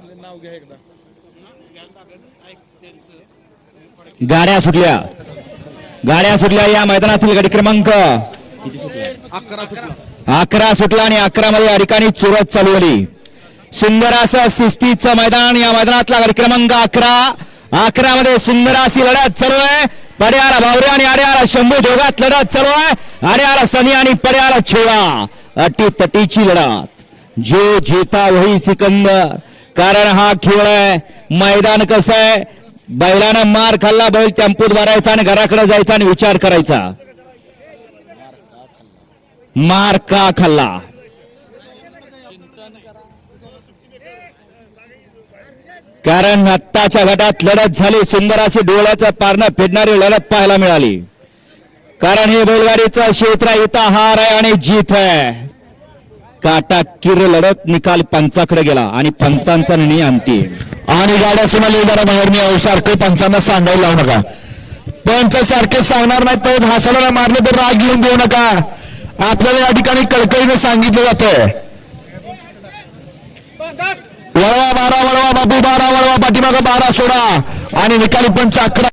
नाव घ्या एकदा. गाड्या सुटल्या. गाड्या सुटल्या या मैदानातील गाडी क्रमांक. अकरा सुटला. अकरा सुटला आणि अकरा मध्ये या ठिकाणी चुरत चालू झाली. सुंदर असं शिस्तीचं मैदान या मैदानातला गाडी क्रमांक अकरा. अकरा मध्ये सुंदर अशी लढत चालू आहे. पड्याला भावरे आणि आड्याला शंभू दोघात लढत चालू आहे. आड्याला सनी आणि पड्याला छोळा अटी तटीची लढत. जो जेता वही सिकंदर. कारण हा खेळ आहे. मैदान कसं आहे? बैलानं मार खाल्ला बैल टेम्पोत भरायचा आणि घराकडे जायचा आणि विचार करायचा. मार का खाल्ला? कारण आत्ताच्या गटात लढत झाली. सुंदर अशी डोळ्याचं पारणं फेडणारी लढत पाहायला मिळाली. कारण हे बैलगाडीचं क्षेत्र इथं हार आहे आणि जीत आहे. काटा किर लढत निकाल पंचाकडे गेला आणि पंचांचा निर्णय अंतिम. आणि गाड्या सुनाली जरा बाहेर मी सारखं पंचांना सांगायला लावू नका. पंच सारखे सांगणार नाहीत परत हसायला मारलं तर राग घेऊन देऊ नका. आपल्याला या ठिकाणी कळकळीने सांगितलं जातंय. वळवा बारा वळवा बापू बारा वळवा पाठीमागं बारा सोडा. आणि निकाली पंच अकरा